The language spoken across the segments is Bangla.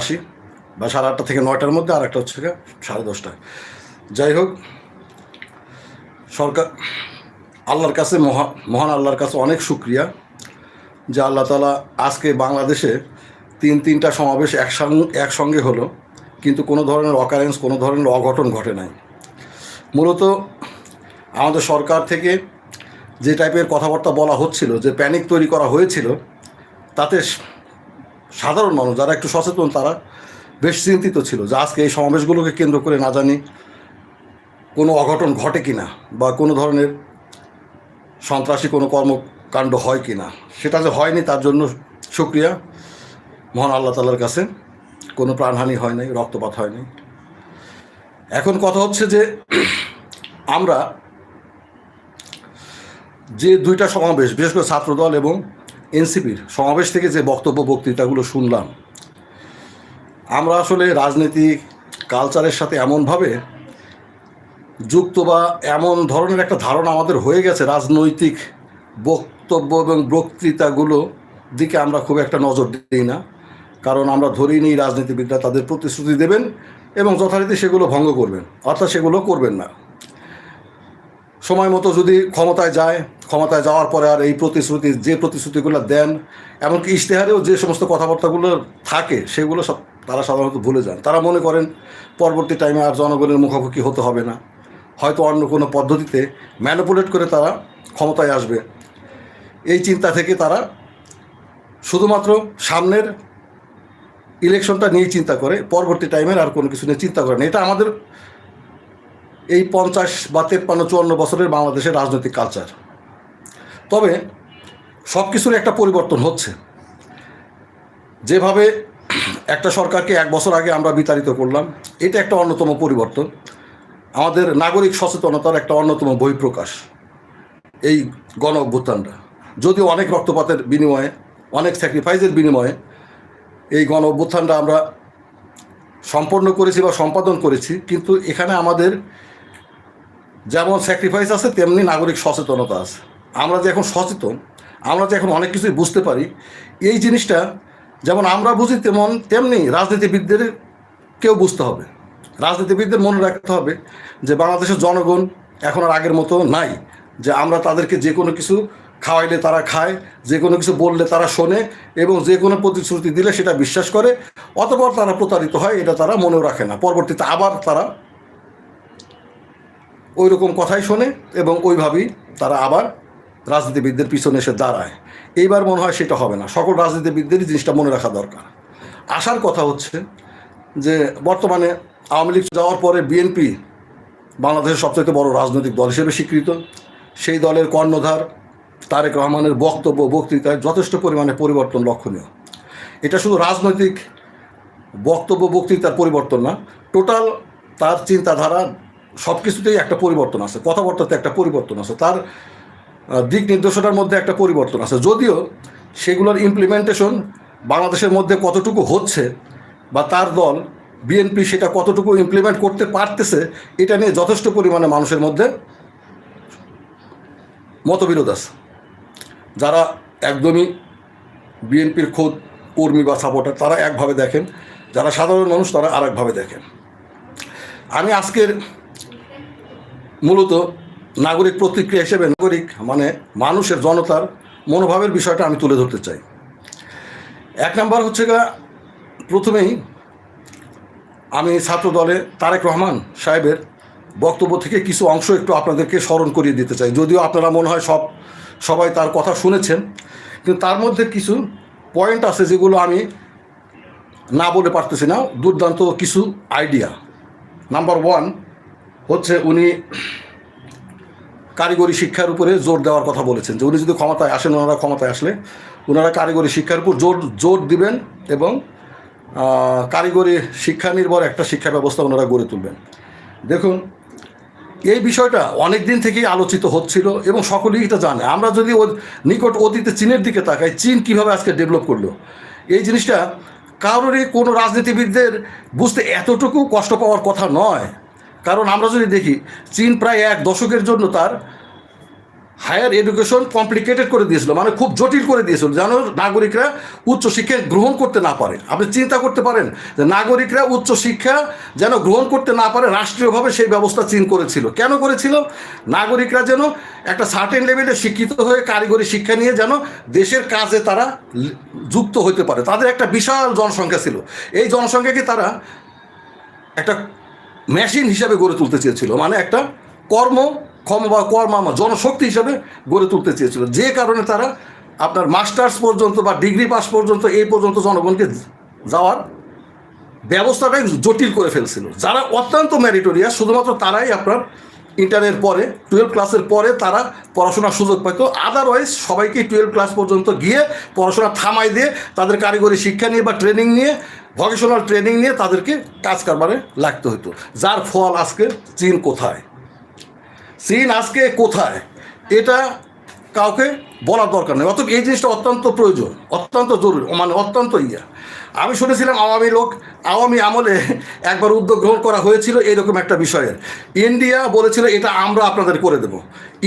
আসি। বা সাড়ে আটটা থেকে নয়টার মধ্যে আর একটা হচ্ছে সাড়ে দশটা যাই হোক, সরকার, আল্লাহর কাছে মহা, মহান আল্লাহর কাছে অনেক শুক্রিয়া যে আল্লাহ তালা আজকে বাংলাদেশে তিন, তিনটা সমাবেশ একসঙ্গে একসঙ্গে হলো, কিন্তু কোনো ধরনের অকারেন্স কোনো ধরনের অঘটন ঘটে নাই। মূলত আমাদের সরকার থেকে যে টাইপের কথাবার্তা বলা হচ্ছিল, যে প্যানিক তৈরি করা হয়েছিল, তাতে সাধারণ মানুষ, যারা একটু সচেতন, তারা বেশ চিন্তিত ছিল যে আজকে এই সমাবেশগুলোকে কেন্দ্র করে না জানি কোনো অঘটন ঘটে কি না বা কোনো ধরনের সন্ত্রাসী কোনো কর্মকাণ্ড হয় কি না সেটা যে হয়নি, তার জন্য সুক্রিয়া মহান আল্লাহ তালার কাছে কোনো প্রাণহানি হয় নাই, রক্তপাত হয় নাই। এখন কথা হচ্ছে যে আমরা যে দুইটা সমাবেশ, বিশেষ করে ছাত্রদল এবং এনসিপির সমাবেশ থেকে যে বক্তব্য, বক্তৃতাগুলো শুনলাম, আমরা আসলে রাজনীতি কালচারের সাথে এমনভাবে যুক্ত বা এমন ধরনের একটা ধারণা আমাদের হয়ে গেছে, রাজনৈতিক বক্তব্য এবং বক্তৃতাগুলো দিকে আমরা খুব একটা নজর দিই না। কারণ আমরা ধরেই নিই রাজনীতিবিদরা তাদের প্রতিশ্রুতি দেবেন এবং যথারীতি সেগুলো ভঙ্গ করবেন, অর্থাৎ সেগুলো করবেন না। সময় মতো যদি ক্ষমতায় যায়, ক্ষমতায় যাওয়ার পরে আর এই প্রতিশ্রুতি, যে প্রতিশ্রুতিগুলো দেন, এমনকি ইশতেহারেও যে সমস্ত কথাবার্তাগুলো থাকে, সেগুলো সব তারা সাধারণত ভুলে যান। তারা মনে করেন পরবর্তী টাইমে আর জনগণের মুখোমুখি হতে হবে না। হয়তো অন্য কোনো পদ্ধতিতে ম্যানিপুলেট করে তারা ক্ষমতায় আসবে। এই চিন্তা থেকে তারা শুধুমাত্র সামনের ইলেকশনটা নিয়েই চিন্তা করে, পরবর্তী টাইমের আর কোনো কিছু নিয়ে চিন্তা করে না। এটা আমাদের এই পঞ্চাশ বা তেপ্পান্ন, চুয়ান্ন বছরের বাংলাদেশের রাজনৈতিক কালচার তবে সব কিছুর একটা পরিবর্তন হচ্ছে। যেভাবে একটা সরকারকে এক বছর আগে আমরা বিতাড়িত করলাম, এটা একটা অন্যতম পরিবর্তন। আমাদের নাগরিক সচেতনতার একটা অন্যতম বহিঃপ্রকাশ এই গণ অভ্যুত্থানটা। যদিও অনেক রক্তপাতের বিনিময়ে, অনেক স্যাক্রিফাইসের বিনিময়ে এই গণ অভ্যুত্থানটা আমরা সম্পন্ন করেছি বা সম্পাদন করেছি, কিন্তু এখানে আমাদের যেমন স্যাক্রিফাইস আছে, তেমনি নাগরিক সচেতনতা আছে। আমরা যে এখন সচেতন, আমরা যে এখন অনেক কিছুই বুঝতে পারি, এই জিনিসটা যেমন আমরা বুঝি তেমন, তেমনি রাজনীতিবিদদের কেউ বুঝতে হবে। রাজনীতিবিদদের মনে রাখতে হবে যে বাংলাদেশের জনগণ এখন আর আগের মতো নাই, যে আমরা তাদেরকে যে কোনো কিছু খাওয়াইলে তারা খায়, যে কোনো কিছু বললে তারা শোনে এবং যে কোনো প্রতিশ্রুতি দিলে সেটা বিশ্বাস করে, অতপর তারা প্রতারিত হয়, এটা তারা মনেও রাখে না। পরবর্তীতে আবার তারা ওই রকম কথাই শোনে এবং ওইভাবেই তারা আবার রাজনীতিবিদদের পিছনে এসে দাঁড়ায়। এইবার মনে হয় সেটা হবে না। সকল রাজনীতিবিদদেরই জিনিসটা মনে রাখা দরকার। আসার কথা হচ্ছে যে বর্তমানে আওয়ামী লীগ যাওয়ার পরে বিএনপি বাংলাদেশের সবচেয়ে বড় রাজনৈতিক দল হিসেবে স্বীকৃত। সেই দলের কর্ণধার তারেক রহমানের বক্তব্য, বক্তৃতায় যথেষ্ট পরিমাণে পরিবর্তন লক্ষণীয়। এটা শুধু রাজনৈতিক বক্তব্য, বক্তৃতার পরিবর্তন না, টোটাল তার চিন্তাধারা সব কিছুতেই একটা পরিবর্তন আছে, কথাবার্তাতে একটা পরিবর্তন আছে, তার দিক নির্দেশনার মধ্যে একটা পরিবর্তন আছে। যদিও সেগুলোর ইমপ্লিমেন্টেশন বাংলাদেশের মধ্যে কতটুকু হচ্ছে বা তার দল বিএনপি সেটা কতটুকু ইমপ্লিমেন্ট করতে পারতেছে, এটা নিয়ে যথেষ্ট পরিমাণে মানুষের মধ্যে মতবিরোধ আছে। যারা একদমই বিএনপির খোদ কর্মী বা সাপোর্টার, তারা একভাবে দেখেন, যারা সাধারণ মানুষ, তারা আরেকভাবে দেখেন। আমি আজকের মূলত নাগরিক প্রতিক্রিয়া হিসেবে নাগরিক মানে মানুষের জনতার মনোভাবের বিষয়টা আমি তুলে ধরতে চাই। এক নাম্বার হচ্ছে গা প্রথমেই আমি ছাত্র দলে তারেক রহমান সাহেবের বক্তব্য থেকে কিছু অংশ একটু আপনাদেরকে স্মরণ করিয়ে দিতে চাই। যদিও আপনারা মনে হয় সব, সবাই তার কথা শুনেছেন, কিন্তু তার মধ্যে কিছু পয়েন্ট আছে যেগুলো আমি না বলে পারতেছি না। দুর্দান্ত কিছু আইডিয়া নাম্বার ওয়ান হচ্ছে উনি কারিগরি শিক্ষার উপরে জোর দেওয়ার কথা বলেছেন যে উনি যদি ক্ষমতায় আসেন, ওনারা ক্ষমতায় আসলে ওনারা কারিগরি শিক্ষার উপর জোর জোর দিবেন এবং কারিগরি শিক্ষা নির্ভর একটা শিক্ষা ব্যবস্থা ওনারা গড়ে তুলবেন। দেখুন, এই বিষয়টা অনেক দিন থেকেই আলোচিত হচ্ছিল এবং সকলেই এটা জানে। আমরা যদি নিকট অতীতে চীনের দিকে তাকাই, চীন কীভাবে আজকে ডেভেলপ করল? এই জিনিসটা কারোরই কোনো রাজনীতিবিদদের বুঝতে এতটুকু কষ্ট পাওয়ার কথা নয়। কারণ আমরা যদি দেখি, চীন প্রায় এক দশকের জন্য তার হায়ার এডুকেশন কমপ্লিকেটেড করে দিয়েছিল মানে খুব জটিল করে দিয়েছিল, যেন নাগরিকরা উচ্চশিক্ষা গ্রহণ করতে না পারে। আপনি চিন্তা করতে পারেন যে নাগরিকরা উচ্চশিক্ষা যেন গ্রহণ করতে না পারে, রাষ্ট্রীয়ভাবে সেই ব্যবস্থা চীন করেছিল। কেন করেছিল? নাগরিকরা যেন একটা সার্টেন লেভেলে শিক্ষিত হয়ে কারিগরি শিক্ষা নিয়ে যেন দেশের কাজে তারা যুক্ত হতে পারে। তাদের একটা বিশাল জনসংখ্যা ছিল। এই জনসংখ্যাকে তারা একটা মেশিন হিসাবে গড়ে তুলতে চেয়েছিল। মানে একটা কর্ম, ক্ষম বা কর্মা জনশক্তি হিসাবে গড়ে তুলতে চেয়েছিল। যে কারণে তারা আপনার মাস্টার্স পর্যন্ত বা ডিগ্রি পাস পর্যন্ত এই পর্যন্ত জনগণকে যাওয়ার ব্যবস্থাটাই জটিল করে ফেলছিল। যারা অত্যন্ত ম্যারিটোরিয়াস শুধুমাত্র তারাই আপনার ইন্টারের পরে টুয়েলভ ক্লাসের পরে তারা পড়াশোনার সুযোগ পাইতো। আদারওয়াইজ সবাইকে টুয়েলভ ক্লাস পর্যন্ত গিয়ে পড়াশোনা থামাই দিয়ে তাদের কারিগরি শিক্ষা নিয়ে বা ট্রেনিং নিয়ে ভকেশনাল ট্রেনিং নিয়ে তাদেরকে কাজ কারবারে লাগতে হতো যার ফল আজকে চীন কোথায়? চীন আজকে কোথায়? এটা কাউকে বলার দরকার নেই। অতএব এই জিনিসটা অত্যন্ত প্রয়োজন, অত্যন্ত জরুরি মানে অত্যন্ত ইয়া। আমি শুনেছিলাম আওয়ামী লোক, আওয়ামী আমলে একবার উদ্যোগ গ্রহণ করা হয়েছিল এইরকম একটা বিষয়ের। ইন্ডিয়া বলেছিল, এটা আমরা আপনাদের করে দেব।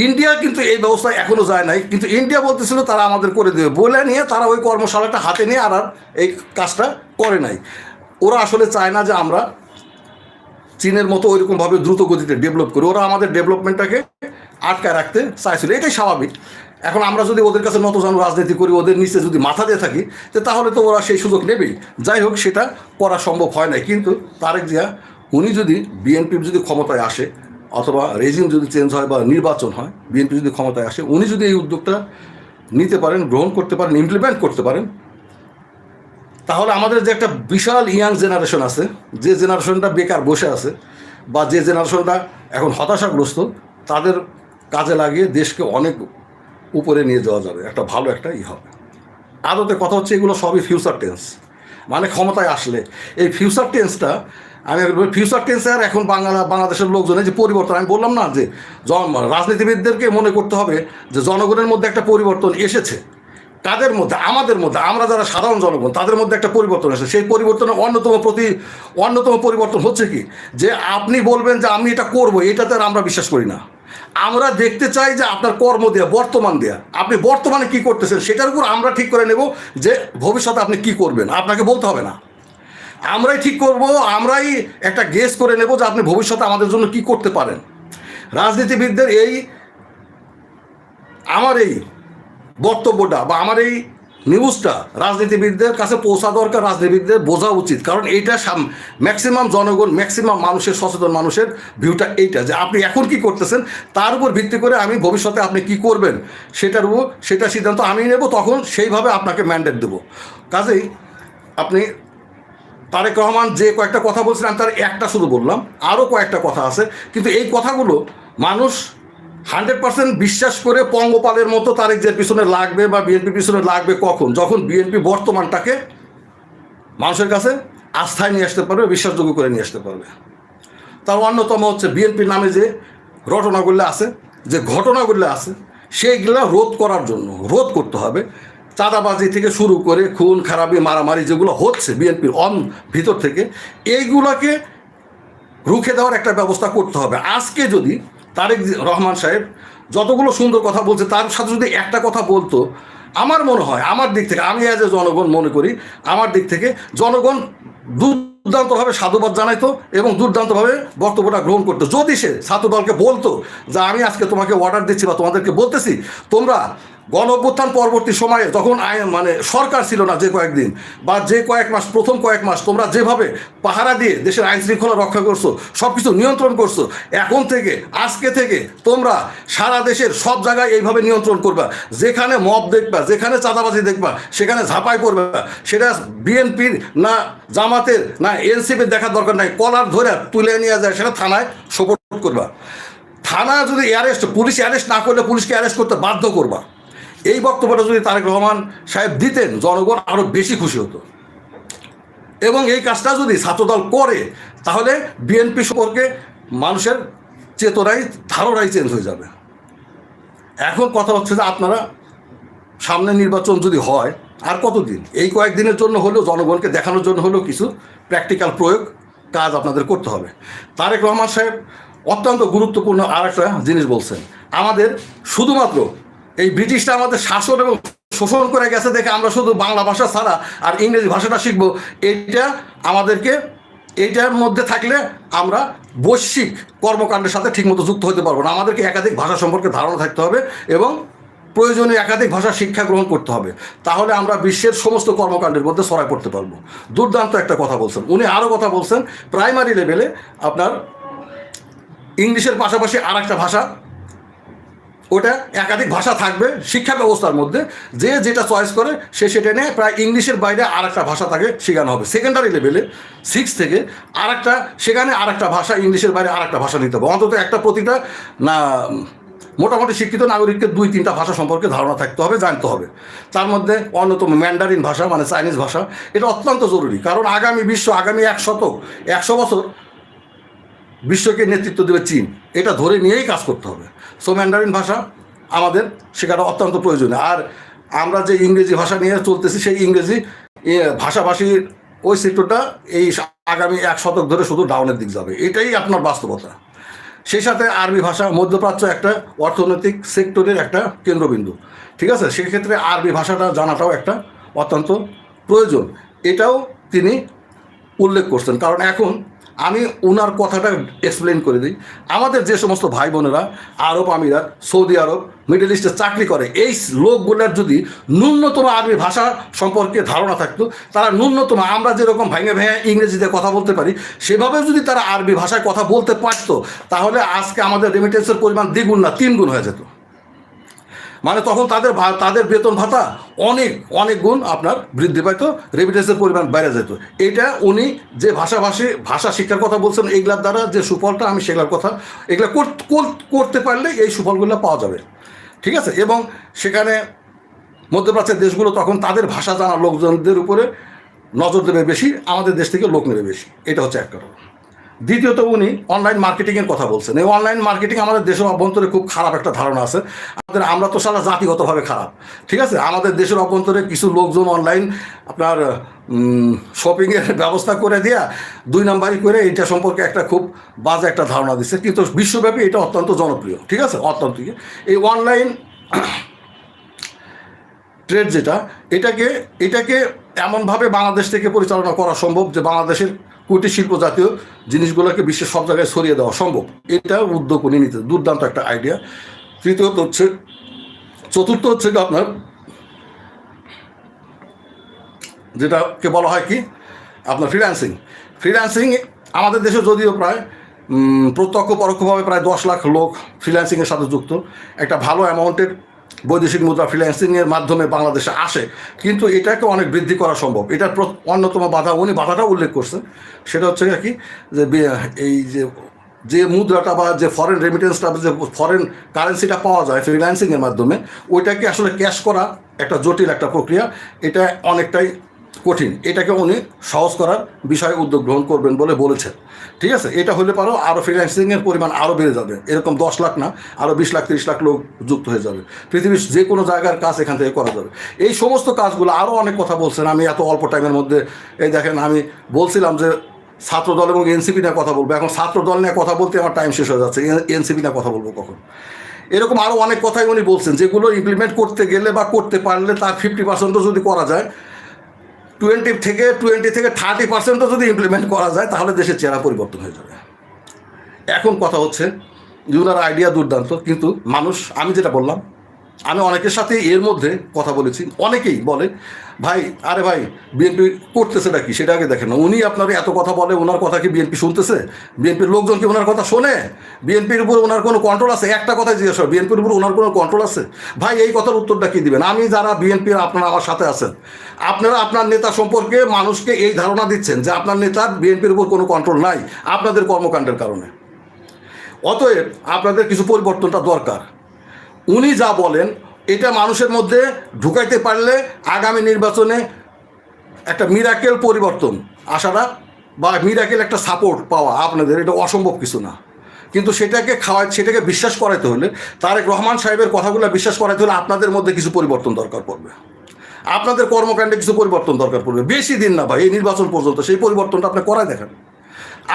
ইন্ডিয়া কিন্তু এই ব্যবস্থা এখনও যায় নাই, কিন্তু ইন্ডিয়া বলতেছিল, তারা আমাদের করে দেবে। বলে নিয়ে তারা ওই কর্মশালাটা হাতে নিয়ে আর এই কাজটা করে নাই। ওরা আসলে চায় না যে আমরা চীনের মতো ওইরকমভাবে দ্রুত গতিতে ডেভেলপ করি, ওরা আমাদের ডেভেলপমেন্টটাকে আটকায় রাখতে চাইছিল। এটাই স্বাভাবিক। এখন আমরা যদি ওদের কাছে নতজন রাজনীতি করি, ওদের নিচে যদি মাথা দিয়ে থাকি, তো তাহলে তো ওরা সেই সুযোগ নেবেই। যাই হোক, সেটা করা সম্ভব হয় না কিন্তু তারেক জিয়া, উনি যদি বিএনপির যদি ক্ষমতায় আসে, অথবা রেজিম যদি চেঞ্জ হয় বা নির্বাচন হয় বিএনপি যদি ক্ষমতায় আসে, উনি যদি এই উদ্যোগটা নিতে পারেন, গ্রহণ করতে পারেন ইমপ্লিমেন্ট করতে পারেন তাহলে আমাদের যে একটা বিশাল ইয়াং জেনারেশন আছে, যে জেনারেশনটা বেকার বসে আছে বা যে জেনারেশনটা এখন হতাশাগ্রস্ত, তাদের কাজে লাগিয়ে দেশকে অনেক উপরে নিয়ে যাওয়া যাবে। একটা ভালো একটা ই হবে। আদতে কথা হচ্ছে এগুলো সবই ফিউচার টেন্স মানে ক্ষমতায় আসলে। এই ফিউচার টেন্সটা আমি ফিউচার টেন্সে আর এখন বাংলা, বাংলাদেশের লোকজনের যে পরিবর্তন, আমি বললাম না যে জন, রাজনীতিবিদদেরকে মনে করতে হবে যে জনগণের মধ্যে একটা পরিবর্তন এসেছে। কাদের মধ্যে, আমাদের মধ্যে, আমরা যারা সাধারণ জনগণ, তাদের মধ্যে একটা পরিবর্তন এসেছে সেই পরিবর্তনের অন্যতম প্রতি, অন্যতম পরিবর্তন হচ্ছে কি? যে আপনি বলবেন যে আমি এটা করব, এটাতে আর আমরা বিশ্বাস করি না। আমরা দেখতে চাই যে আপনার কর্ম দেয়া, বর্তমান দেয়া। আপনি বর্তমানে কি করতেছেন, সেটার উপর আমরা ঠিক করে নেব যে ভবিষ্যতে আপনি কি করবেন। আপনাকে বলতে হবে না। আমরাই ঠিক করব, আমরাই একটা গেস করে নেব যে আপনি ভবিষ্যতে আমাদের জন্য কি করতে পারেন। রাজনীতিবিদদের এই, আমার এই বক্তব্যটা বা আমার এই নিউজটা রাজনীতিবিদদের কাছে পৌঁছা দরকার, রাজনীতিবিদদের বোঝা উচিত। কারণ এইটা ম্যাক্সিমাম জনগণ ম্যাক্সিমাম মানুষের, সচেতন মানুষের ভিউটা এইটা যে আপনি এখন কি করতেছেন, তার উপর ভিত্তি করে আমি ভবিষ্যতে আপনি কি করবেন, সেটার উপর সেটা সিদ্ধান্ত আমি নেব, তখন সেইভাবে আপনাকে ম্যান্ডেট দেবো। কাজেই আপনি তারেক রহমান যে কয়েকটা কথা বলছিলেন তার একটা শুধু বললাম, আরও কয়েকটা কথা আছে। কিন্তু এই কথাগুলো মানুষ হান্ড্রেড পার্সেন্ট বিশ্বাস করে পঙ্গপালের মতো তারেক যে পিছনে লাগবে বা বিএনপির পিছনে লাগবে কখন? যখন বিএনপি বর্তমানটাকে মানুষের কাছে আস্থায় নিয়ে আসতে পারবে, বিশ্বাসযোগ্য করে নিয়ে আসতে পারবে। তার অন্যতম হচ্ছে বিএনপির নামে যে ঘটনাগুলো আছে, যে ঘটনাগুলো আছে, সেইগুলা রোধ করার জন্য, রোধ করতে হবে। চাঁদাবাজি থেকে শুরু করে খুন, খারাপি, মারামারি যেগুলো হচ্ছে বিএনপির অন ভিতর থেকে, এইগুলোকে রুখে দেওয়ার একটা ব্যবস্থা করতে হবে। আজকে যদি তারেক রহমান সাহেব যতগুলো সুন্দর কথা বলছে, তার সাথে যদি একটা কথা বলতো, আমার মনে হয়, আমার দিক থেকে, আমি অ্যাজ এ জনগণ মনে করি, আমার দিক থেকে জনগণ দুর্দান্তভাবে সাধুবাদ জানাইতো এবং দুর্দান্তভাবে বক্তব্যটা গ্রহণ করতো। যদি সে ছাত্র দলকে বলতো যে, আমি আজকে তোমাকে অর্ডার দিচ্ছি বা তোমাদেরকে বলতেছি, তোমরা গণ অভ্যুত্থান পরবর্তী সময়ে যখন আইন মানে সরকার ছিল না যে কয়েকদিন, বা যে কয়েক মাস, প্রথম কয়েক মাস তোমরা যেভাবে পাহারা দিয়ে দেশের আইন শৃঙ্খলা রক্ষা করছ সব কিছু নিয়ন্ত্রণ করছ, এখন থেকে, আজকে থেকে তোমরা সারা দেশের সব জায়গায় এইভাবে নিয়ন্ত্রণ করবা। যেখানে মব দেখবা, যেখানে চাঁদাবাজি দেখবা, সেখানে ঝাঁপাই করবা সেটা বিএনপির না জামাতের, না এনসিপির দেখার দরকার নাই। কলার ধরে তুলে নিয়ে যায়, সেটা থানায় সোপোর্ট করবা। থানা যদি অ্যারেস্ট পুলিশ অ্যারেস্ট না করলে পুলিশকে অ্যারেস্ট করতে বাধ্য করবা। এই বক্তব্যটা যদি তারেক রহমান সাহেব দিতেন, জনগণ আরও বেশি খুশি হতো। এবং এই কাজটা যদি ছাত্রদল করে, তাহলে বিএনপি সম্পর্কে মানুষের চেতনাই, ধারণাই চেঞ্জ হয়ে যাবে। এখন কথা হচ্ছে যে আপনারা সামনে নির্বাচন যদি হয়, আর কতদিন? এই কয়েকদিনের জন্য হলেও, জনগণকে দেখানোর জন্য হলেও কিছু প্র্যাকটিক্যাল প্রয়োগ, কাজ আপনাদের করতে হবে। তারেক রহমান সাহেব অত্যন্ত গুরুত্বপূর্ণ আর একটা জিনিস বলছেন। আমাদের শুধুমাত্র এই ব্রিটিশরা আমাদের শাসন এবং শোষণ করে গেছে দেখে আমরা শুধু বাংলা ভাষা ছাড়া আর ইংরেজি ভাষাটা শিখব। এটা আমাদেরকে, এইটার মধ্যে থাকলে আমরা বৈশ্বিক কর্মকাণ্ডের সাথে ঠিকমতো যুক্ত হতে পারব না। আমাদেরকে একাধিক ভাষা সম্পর্কে ধারণা থাকতে হবে এবং প্রয়োজনীয় একাধিক ভাষা শিক্ষা গ্রহণ করতে হবে। তাহলে আমরা বিশ্বের সমস্ত কর্মকাণ্ডের মধ্যে সরাই পড়তে পারব। দুর্দান্ত একটা কথা বলছেন। উনি আরও কথা বলছেন প্রাইমারি লেভেলে আপনার ইংলিশের পাশাপাশি আর একটা ভাষা ওটা একাধিক ভাষা থাকবে শিক্ষা ব্যবস্থার মধ্যে। যে যেটা চয়েস করে, সে সেটা নিয়ে প্রায় ইংলিশের বাইরে আর একটা ভাষা তাকে শেখানো হবে। সেকেন্ডারি লেভেলে সিক্স থেকে আর একটা সেখানে আর একটা ভাষা, ইংলিশের বাইরে আর একটা ভাষা নিতে হবে। অন্তত একটা প্রতিটা, না, মোটামুটি শিক্ষিত নাগরিককে দুই, তিনটা ভাষা সম্পর্কে ধারণা থাকতে হবে, জানতে হবে। তার মধ্যে অন্যতম ম্যান্ডারিন ভাষা মানে চাইনিজ ভাষা। এটা অত্যন্ত জরুরি। কারণ আগামী বিশ্ব, আগামী এক শতক, একশো বছর বিশ্বকে নেতৃত্ব দেবে চীন। এটা ধরে নিয়েই কাজ করতে হবে। সো ম্যান্ডারিন ভাষা আমাদের শেখাটা অত্যন্ত প্রয়োজনীয়। আর আমরা যে ইংরেজি ভাষা নিয়ে চলতেছি, সেই ইংরেজি ভাষাভাষীর ওই সেক্টরটা এই আগামী এক শতক ধরে শুধু ডাউনের দিক যাবে। এটাই আপনার বাস্তবতা। সেই সাথে আরবি ভাষা মধ্যপ্রাচ্য একটা অর্থনৈতিক সেক্টরের একটা কেন্দ্রবিন্দু। ঠিক আছে? সেক্ষেত্রে আরবি ভাষাটা জানাটাও একটা অত্যন্ত প্রয়োজন। এটাও তিনি উল্লেখ করছেন। কারণ এখন আমি ওনার কথাটা এক্সপ্লেন করে দিই। আমাদের যে সমস্ত ভাই বোনেরা আরব আমিরাত, সৌদি আরব, মিডল ইস্টে চাকরি করে, এই লোকগুলোর যদি ন্যূনতম আরবি ভাষা সম্পর্কে ধারণা থাকতো, তারা ন্যূনতম, আমরা যেরকম ভেঙে ভেঙে ইংরেজিতে কথা বলতে পারি সেভাবে যদি তারা আরবি ভাষায় কথা বলতে পারতো, তাহলে আজকে আমাদের রেমিটেন্সের পরিমাণ দ্বিগুণ না তিন গুণ হয়ে যেত। মানে তখন তাদের তাদের বেতন ভাতা অনেক অনেক গুণ আপনার বৃদ্ধি পাইতো রেমিটেন্সের পরিমাণ বেড়ে যেত। এটা উনি যে ভাষাভাষী, ভাষা শিক্ষার কথা বলছেন এইগুলার দ্বারা যে সুফলটা, আমি সেগুলোর কথা, এগুলা কর- কর- করতে পারলে এই সুফলগুলো পাওয়া যাবে। ঠিক আছে? এবং সেখানে মধ্যপ্রাচ্যের দেশগুলো তখন তাদের ভাষা জানা লোকজনদের উপরে নজর দেবে বেশি, আমাদের দেশ থেকে লোক নেবে বেশি। এটা হচ্ছে এক কারণ দ্বিতীয়ত উনি অনলাইন মার্কেটিংয়ের কথা বলছেন। এই অনলাইন মার্কেটিং আমাদের দেশের অভ্যন্তরে খুব খারাপ একটা ধারণা আছে। আমাদের আমরা তো সারা জাতিগতভাবে খারাপ, ঠিক আছে? আমাদের দেশের অভ্যন্তরে কিছু লোকজন অনলাইন আপনার শপিংয়ের ব্যবস্থা করে দেয়া দুই নাম্বারই করে এটা সম্পর্কে একটা খুব বাজে একটা ধারণা দিচ্ছে কিন্তু বিশ্বব্যাপী এটা অত্যন্ত জনপ্রিয়, ঠিক আছে? অত্যন্ত এই অনলাইন ট্রেড যেটা, এটাকে এটাকে এমনভাবে বাংলাদেশ থেকে পরিচালনা করা সম্ভব যে বাংলাদেশের কুটির শিল্প জাতীয় জিনিসগুলোকে বিশ্বের সব জায়গায় ছড়িয়ে দেওয়া সম্ভব। এটা উদ্যোগ উনি নিতে দুর্দান্ত একটা আইডিয়া তৃতীয়ত হচ্ছে, চতুর্থ হচ্ছে আপনার, যেটাকে বলা হয় কি? আপনার ফ্রিল্যান্সিং ফ্রিল্যান্সিং আমাদের দেশে যদিও প্রায় প্রত্যক্ষ পরোক্ষভাবে প্রায় দশ লাখ লোক ফ্রিল্যান্সিংয়ের সাথে যুক্ত। একটা ভালো অ্যামাউন্টের বৈদেশিক মুদ্রা ফ্রিল্যান্সিংয়ের মাধ্যমে বাংলাদেশে আসে, কিন্তু এটাকে অনেক বৃদ্ধি করা সম্ভব। এটার অন্যতম বাধা উনি বাধাটা উল্লেখ করছেন। সেটা হচ্ছে কি যে এই যে যে মুদ্রাটা বা যে ফরেন রেমিটেন্সটা যে ফরেন কারেন্সিটা পাওয়া যায় ফ্রিল্যান্সিংয়ের মাধ্যমে, ওইটাকে আসলে ক্যাশ করা একটা জটিল একটা প্রক্রিয়া। এটা অনেকটাই কঠিন। এটাকে উনি সহজ করার বিষয়ে উদ্যোগ গ্রহণ করবেন বলে বলেছেন। ঠিক আছে? এটা হলে পারো আরও ফ্রিল্যান্সিংয়ের পরিমাণ আরও বেড়ে যাবে। এরকম দশ লাখ না আরও বিশ লাখ, তিরিশ লাখ লোক যুক্ত হয়ে যাবে। পৃথিবীর যে কোনো জায়গার কাজ এখান থেকে করা যাবে। এই সমস্ত কাজগুলো আরও অনেক কথা বলছেন। আমি এত অল্প টাইমের মধ্যে, এই দেখেন, আমি বলছিলাম যে ছাত্র দল এবং এনসিপি নিয়ে কথা বলব। এখন ছাত্র দল নিয়ে কথা বলতে আমার টাইম শেষ হয়ে যাচ্ছে। এনসিপি নিয়ে কথা বলব কখন? এরকম আরও অনেক কথাই উনি বলছেন, যেগুলো ইমপ্লিমেন্ট করতে গেলে বা করতে পারলে তার ফিফটি পার্সেন্টও যদি করা যায় টোয়েন্টি থেকে টোয়েন্টি থেকে থার্টি পার্সেন্টও যদি ইমপ্লিমেন্ট করা যায়, তাহলে দেশের চেহারা পরিবর্তন হয়ে যাবে। এখন কথা হচ্ছে ইউনার আইডিয়া দুর্দান্ত, কিন্তু মানুষ, আমি যেটা বললাম আমি অনেকের সাথে এর মধ্যে কথা বলেছি। অনেকেই বলে, ভাই, আরে ভাই, বিএনপি করতেছে নাকি? সেটা আগে দেখেন উনি আপনার এত কথা বলে, ওনার কথা কি বিএনপি শুনতেছে? বিএনপির লোকজন কি ওনার কথা শোনে? বিএনপির উপর ওনার কোনো কন্ট্রোল আছে? একটা কথা জিজ্ঞেস হয় বিএনপির উপর ওনার কোনো কন্ট্রোল আছে? ভাই, এই কথার উত্তরটা কি দিবেন? আমি যারা বিএনপির আপনারা আমার সাথে আছেন, আপনারা আপনার নেতা সম্পর্কে মানুষকে এই ধারণা দিচ্ছেন যে আপনার নেতার বিএনপির উপর কোনো কন্ট্রোল নাই, আপনাদের কর্মকাণ্ডের কারণে। অতএব আপনাদের কিছু পরিবর্তনটা দরকার। উনি যা বলেন, এটা মানুষের মধ্যে ঢুকাইতে পারলে আগামী নির্বাচনে একটা মিরাকেল পরিবর্তন আসাটা বা মিরাকেল একটা সাপোর্ট পাওয়া আপনাদের, এটা অসম্ভব কিছু না। কিন্তু সেটাকে খাওয়া সেটাকে বিশ্বাস করাইতে হলে, তারেক রহমান সাহেবের কথাগুলো বিশ্বাস করাইতে হলে আপনাদের মধ্যে কিছু পরিবর্তন দরকার পড়বে। আপনাদের কর্মকাণ্ডে কিছু পরিবর্তন দরকার পড়বে। বেশি দিন না ভাই, এই নির্বাচন পর্যন্ত সেই পরিবর্তনটা আপনি করাই দেখেন।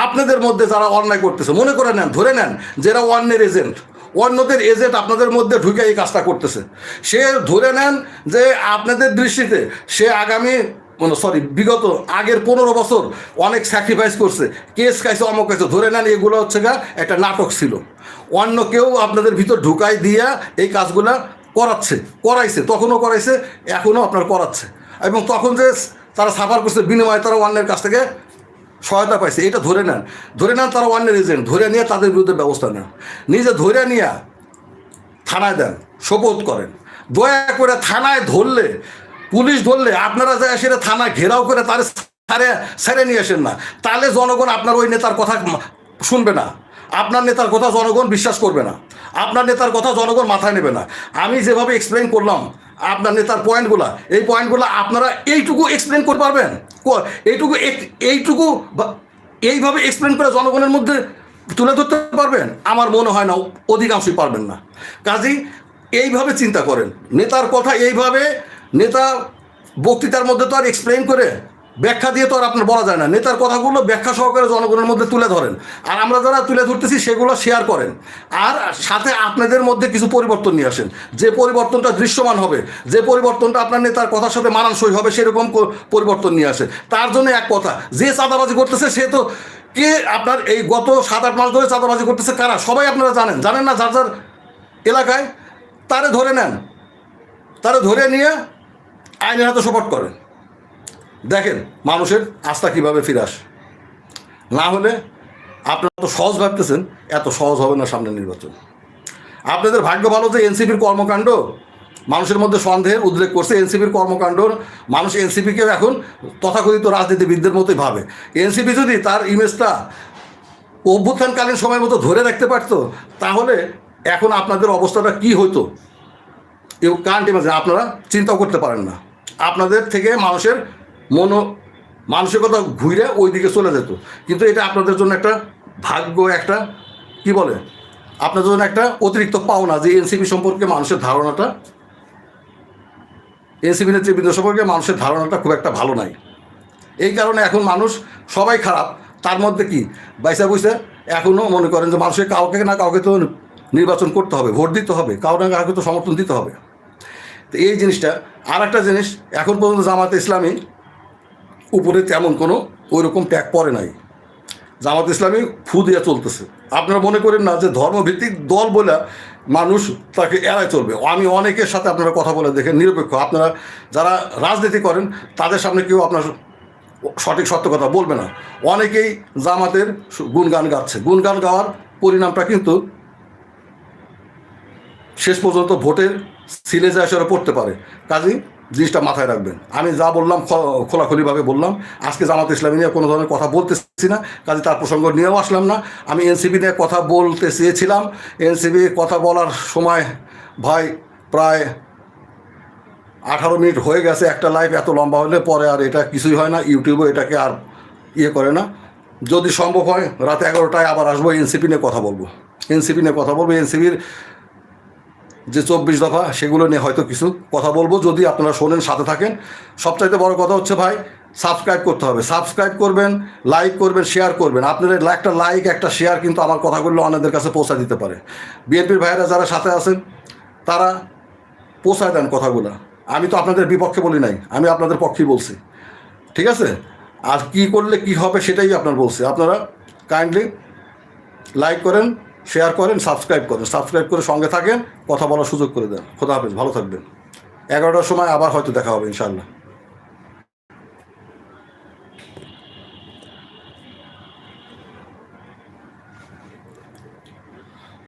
আপনাদের মধ্যে যারা অন্যায় করতেছে, মনে করে নেন, ধরে নেন, যারা অন্যের এজেন্ট অন্যদের এজেন্ট আপনাদের মধ্যে ঢুকে এই কাজটা করতেছে। সে ধরে নেন যে আপনাদের দৃষ্টিতে সে আগামী মানে সরি বিগত আগের পনেরো বছর অনেক স্যাক্রিফাইস করছে। কেস খাইছে, অমক খাইছে, ধরে নেন এগুলো হচ্ছে গা একটা নাটক ছিল। অন্য কেউ আপনাদের ভিতর ঢুকাই দিয়া এই কাজগুলা করাচ্ছে, করাইছে, তখনও করাইছে, এখনও আপনার করাচ্ছে। এবং তখন যে তারা সাফার করছে বিনিময়ে, তারা অন্যের কাছ থেকে সহায়তা পাইছে, এটা ধরে নেন। ধরে নেন তারা অন্য এজেন্ট ধরে নিয়ে তাদের বিরুদ্ধে ব্যবস্থা নেন। নিজে ধরে নিয়ে থানায় দেন, শপথ করেন। দয়া করে থানায় ধরলে, পুলিশ ধরলে, আপনারা যায় সেটা থানায় ঘেরাও করে তার সারে সারে নিয়ে আসেন না। তাহলে জনগণ আপনার ওই নেতার কথা শুনবে না। আপনার নেতার কথা জনগণ বিশ্বাস করবে না। আপনার নেতার কথা জনগণ মাথায় নেবে না। আমি যেভাবে এক্সপ্লেন করলাম আপনার নেতার পয়েন্টগুলো, এই পয়েন্টগুলো আপনারা এইটুকু এক্সপ্লেন করতে পারবেন? এইটুকু এইটুকু এইভাবে এক্সপ্লেন করে জনগণের মধ্যে তুলে ধরতে পারবেন? আমার মনে হয় না, অধিকাংশই পারবেন না। কাজেই এইভাবে চিন্তা করেন। নেতার কথা এইভাবে, নেতা বক্তৃতার মধ্যে তো আর এক্সপ্লেন করে ব্যাখ্যা দিয়ে তো আর আপনার বলা যায় না। নেতার কথাগুলো ব্যাখ্যা সহকারে জনগণের মধ্যে তুলে ধরেন। আর আমরা যারা তুলে ধরতেছি, সেগুলো শেয়ার করেন। আর সাথে আপনাদের মধ্যে কিছু পরিবর্তন নিয়ে আসেন। যে পরিবর্তনটা দৃশ্যমান হবে, যে পরিবর্তনটা আপনার নেতার কথার সাথে মানানসই হবে, সেরকম পরিবর্তন নিয়ে আসে তার জন্য এক কথা, যে চাঁদাবাজি করতেছে, সে তো কে আপনার এই গত সাত আট মাস ধরে চাঁদাবাজি করতেছে কারা? সবাই আপনারা জানেন। জানেন না যার যার এলাকায়? তারে ধরে নেন। তারা ধরে নিয়ে আইনের হাতে সপোর্ট করেন। দেখেন মানুষের আস্থা কীভাবে ফিরে আসে। না হলে আপনারা তো সহজ ভাবতেছেন, এত সহজ হবে না সামনে নির্বাচন। আপনাদের ভাগ্য ভালো যে এনসিপির কর্মকাণ্ড, মানুষের মধ্যে সন্দেহের উদ্রেক করছে এনসিপির কর্মকাণ্ড মানুষ এনসিপিকেও এখন তথাকথিত রাজনীতিবিদদের মতোই ভাবে। এনসিপি যদি তার ইমেজটা অভ্যুত্থানকালীন সময় মতো ধরে রাখতে পারতো, তাহলে এখন আপনাদের অবস্থাটা কি হতো ইউ কান্ট ইমাজিন আপনারা চিন্তাও করতে পারেন না। আপনাদের থেকে মানুষের মনো মানসিকতা ঘুরে ওই দিকে চলে যেত। কিন্তু এটা আপনাদের জন্য একটা ভাগ্য, একটা, কি বলে, আপনাদের জন্য একটা অতিরিক্ত পাওনা যে এনসিপি সম্পর্কে মানুষের ধারণাটা, এনসিপি নেতৃবৃন্দ সম্পর্কে মানুষের ধারণাটা খুব একটা ভালো নাই। এই কারণে এখন মানুষ সবাই খারাপ, তার মধ্যে কি? বাইসা বুঝতে এখনও মনে করেন যে মানুষের কাউকে না কাউকে তো নির্বাচন করতে হবে, ভোট দিতে হবে কাউ না কাউকে তো সমর্থন দিতে হবে। তো এই জিনিসটা আর একটা জিনিস, এখন পর্যন্ত জামাতে ইসলামী উপরে তেমন কোনো ওই রকম ট্যাগ পড়ে নাই। জামাত ইসলামী ফু দিয়ে চলতেছে। আপনারা মনে করেন না যে ধর্মভিত্তিক দল বলে মানুষ তাকে এড়ায় চলবে। আমি অনেকের সাথে আপনারা কথা বলে দেখেন, নিরপেক্ষ। আপনারা যারা রাজনীতি করেন, তাদের সামনে কেউ আপনার সঠিক সত্য কথা বলবে না। অনেকেই জামাতের গুণগান গাচ্ছে। গুণগান গাওয়ার পরিণামটা কিন্তু শেষ পর্যন্ত ভোটের সিলে যায় পড়তে পারে। কাজেই জিনিসটা মাথায় রাখবেন। আমি যা বললাম খোলাখুলিভাবে বললাম। আজকে জামাত ইসলামী নিয়ে কোনো ধরনের কথা বলতেছি না, কাজে তার প্রসঙ্গ নিয়েও আসলাম না। আমি এনসিপি নিয়ে কথা বলতে চেয়েছিলাম। এনসিপি কথা বলার সময় ভাই প্রায় আঠারো মিনিট হয়ে গেছে একটা লাইভ এত লম্বা হলে পরে আর এটা কিছুই হয় না ইউটিউবে এটাকে আর ইয়ে করে না। যদি সম্ভব হয়, রাত এগারোটায় আবার আসব, এনসিপি নিয়ে কথা বলব। এনসিপি নিয়ে কথা বলব, এনসিপির যে চব্বিশ দফা, সেগুলো নিয়ে হয়তো কিছু কথা বলব। যদি আপনারা শোনেন, সাথে থাকেন। সবচাইতে বড় কথা হচ্ছে ভাই, সাবস্ক্রাইব করতে হবে। সাবস্ক্রাইব করবেন, লাইক করবেন, শেয়ার করবেন। আপনাদের একটা লাইক, একটা শেয়ার কিন্তু আমার কথাগুলো অন্যদের কাছে পৌঁছা দিতে পারে। বিএনপির ভাইয়েরা যারা সাথে আছেন, তারা পৌঁছায় দেন কথাগুলো। আমি তো আপনাদের বিপক্ষে বলি নাই, আমি আপনাদের পক্ষেই বলছি। ঠিক আছে? আর কি করলে কি হবে সেটাই আপনার বলছি। আপনারা কাইন্ডলি লাইক করেন শেয়ার করেন সাবস্ক্রাইব করেন। সাবস্ক্রাইব করে সঙ্গে থাকেন, কথা বলার সুযোগ করে দেন। খোদা হাফেজ, ভালো থাকবেন। এগারোটার সময় আবার হয়তো দেখা হবে, ইনশাআল্লাহ।